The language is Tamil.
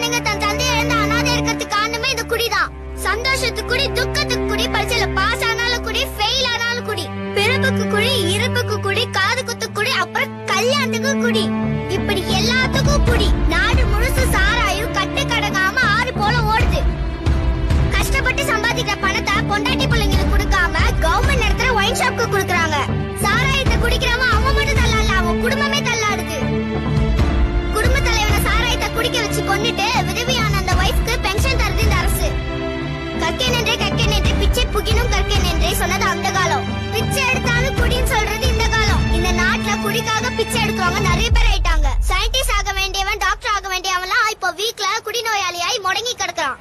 குழந்தைங்க தன் தந்தை இழந்த அனாதை இருக்கிறதுக்கு காரணமே இந்த குடிதான். சந்தோஷத்துக்கு குடி துக்கத்துக்கு குடி பரிசையில பாஸ் ஆனாலும் குடி ஃபெயில் ஆனாலும் குடி. பிறப்புக்கு குடி இறப்புக்கு குடி காது குத்து குடி அப்புறம் கல்யாணத்துக்கு குடி. இப்படி எல்லாத்துக்கும் குடி. நாடு முழுசு சாராயும் கட்டு கடங்காம ஆறு போல ஓடுது. கஷ்டப்பட்டு சம்பாதிக்கிற பணத்தை பொண்டாட்டி பிள்ளைங்க கொண்டுட்டு விதவியான அந்த வைஃப்க்கு பென்ஷன் தருது இந்த அரசு. கற்கேன் என்றே கற்கேன் என்றே பிச்சை புகினும் கற்கேன் என்றே சொன்னது அந்த காலம். பிச்சை எடுத்தாலும் குடின்னு சொல்றது இந்த காலம். இந்த நாட்டுல குடிக்காக பிச்சை எடுக்கிறவங்க நிறைய பேர் ஆயிட்டாங்க. சயின்டிஸ்ட் ஆக வேண்டியவன் டாக்டர் ஆக வேண்டியவன்லாம் இப்போ வீக்ல குடிநோயாளியாய் முடங்கி கிடக்குறான்.